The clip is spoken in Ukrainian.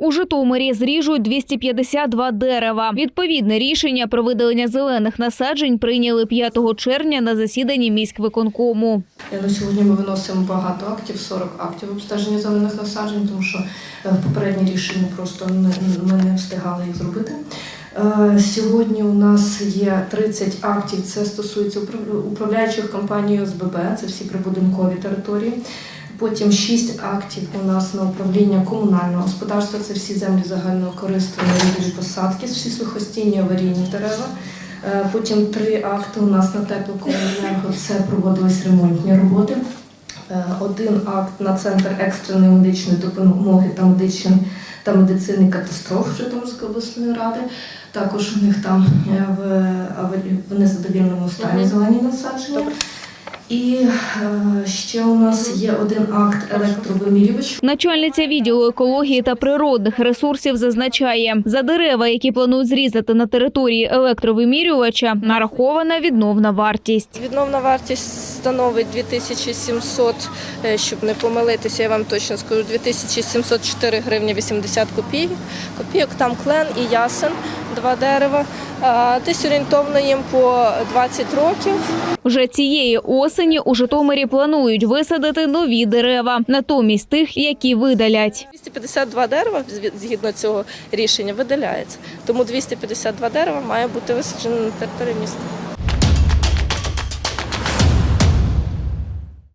У Житомирі зріжуть 252 дерева. Відповідне рішення про видалення зелених насаджень прийняли 5 червня на засіданні міськвиконкому. На сьогодні ми виносимо багато актів, 40 актів обстеження зелених насаджень, тому що е, попередні рішення просто ми не встигали їх зробити. Е, Сьогодні у нас є 30 актів. Це стосується управ- управляючих компаній ОСББ, це всі прибудинкові території. Потім 6 актів у нас на управління комунального господарства. Це всі землі загального користування, рівні посадки, всі сухостійні аварійні дерева. Е, Потім три акти у нас на теплокомуненерго це проводились ремонтні роботи. Е, Один акт на центр екстреної медичної допомоги та медичної та медицини катастроф Житомирської обласної ради. Також у них там е, в, в незадовільному стані зелені насадження. І е, ще у нас є один акт електровимірювач. Начальниця відділу екології та природних ресурсів зазначає, за дерева, які планують зрізати на території електровимірювача, нарахована відновна вартість. Відновна вартість становить 2700, е, щоб не помилитися, я вам точно скажу, 2704 гривні 80 копійок. Копійок там клен і ясен, два дерева. Десь орієнтовно їм по 20 років. Вже цієї осені у Житомирі планують висадити нові дерева, натомість тих, які видалять. 252 дерева згідно цього рішення видаляється. Тому 252 дерева має бути висаджено на території міста.